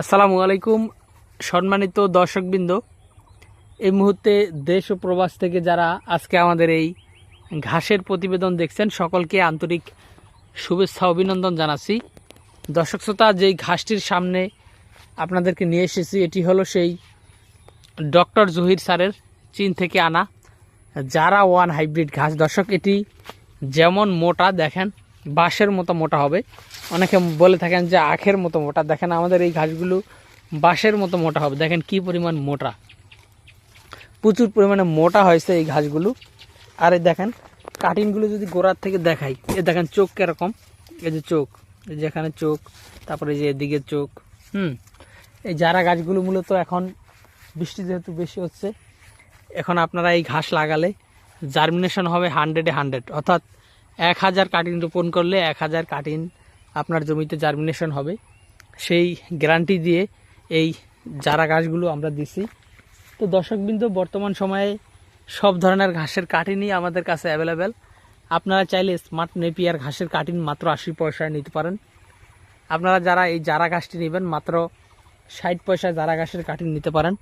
আসসালামু আলাইকুম, সম্মানিত দর্শকবৃন্দ। এই মুহূর্তে দেশ ও প্রবাস থেকে যারা আজকে আমাদের এই ঘাসের প্রতিবেদন দেখছেন, সকলকে আন্তরিক শুভেচ্ছা, অভিনন্দন জানাচ্ছি। দর্শক শ্রোতা, যেই ঘাসটির সামনে আপনাদেরকে নিয়ে এসেছি, এটি হলো সেই ডক্টর জহির স্যারের চীন থেকে আনা যারা ওয়ান হাইব্রিড ঘাস। দর্শক, এটি যেমন মোটা, দেখেন বাঁশের মতো মোটা হবে। অনেকে বলে থাকেন যে আখের মতো মোটা। দেখেন আমাদের এই ঘাসগুলো বাঁশের মতো মোটা হবে। দেখেন কি পরিমাণ মোটা। প্রচুর পরিমাণে মোটা হয়েছে এই ঘাসগুলো। আর এই দেখেন, কাটিংগুলো যদি গোড়ার থেকে দেখাই, এ দেখেন চোখ কীরকম। এই যে চোখ, এই যে এখানে চোখ, তারপরে যে এদিকে চোখ, হুম। এই যারা গাছগুলো মূলত এখন বৃষ্টি যেহেতু বেশি হচ্ছে, এখন আপনারা এই ঘাস লাগালে জার্মিনেশন হবে হান্ড্রেডে হান্ড্রেড অর্থাৎ এক হাজার কাটিন রোপণ করলে এক হাজার কাটিন আপনার জমিতে জার্মিনেশন হবে। সেই গ্যারান্টি দিয়ে এই চারা গাছগুলো আমরা দিছি। তো দর্শকবৃন্দ, বর্তমান সময়ে সব ধরনের ঘাসের কাটিনই আমাদের কাছে অ্যাভেলেবেল আপনারা চাইলে স্মার্ট নেপিয়ার ঘাসের কাটিন মাত্র আশি পয়সায় নিতে পারেন। আপনারা যারা এই জারা ঘাসটি নেবেন, মাত্র ষাট পয়সায় জারা ঘাসের কাটিন নিতে পারেন।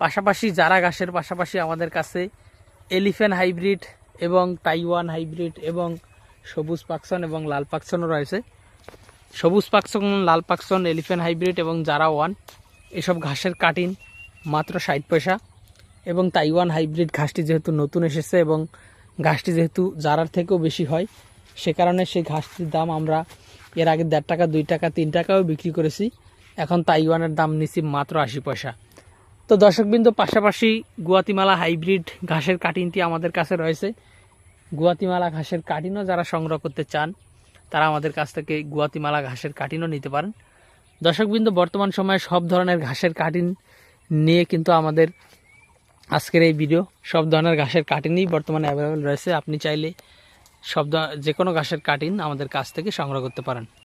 পাশাপাশি জারা ঘাসের পাশাপাশি আমাদের কাছে এলিফ্যান্ট হাইব্রিড এবং তাইওয়ান হাইব্রিড এবং সবুজ পাকসন এবং লাল পাকসনও রয়েছে। সবুজ পাকসন লাল পাকসন এলিফ্যান্ট হাইব্রিড এবং জারা ওয়ান, এসব ঘাসের কাটিন মাত্র ষাট পয়সা। এবং তাইওয়ান হাইব্রিড ঘাসটি যেহেতু নতুন এসেছে এবং ঘাসটি যেহেতু জারার থেকেও বেশি হয়, সে কারণে সেই ঘাসটির দাম আমরা এর আগে দেড় টাকা, দুই টাকা, তিন টাকাও বিক্রি করেছি। এখন তাইওয়ানের দাম নিচ্ছি মাত্র আশি পয়সা। তো দর্শকবৃন্দ, পাশাপাশি গুয়াতিমালা হাইব্রিড ঘাসের কাটিনটি আমাদের কাছে রয়েছে। গুয়াতিমালা ঘাসের কাটিনও যারা সংগ্রহ করতে চান, তারা আমাদের কাছ থেকে গুয়াতিমালা ঘাসের কাটিনও নিতে পারেন। দর্শকবৃন্দ, বর্তমান সময়ে সব ধরনের ঘাসের কাটিন নিয়ে কিন্তু আমাদের আজকের এই ভিডিও। সব ধরনের ঘাসের কাটিনই বর্তমানে অ্যাভেলেবেল রয়েছে। আপনি চাইলে সব যে কোনো ঘাসের কাটিন আমাদের কাছ থেকে সংগ্রহ করতে পারেন।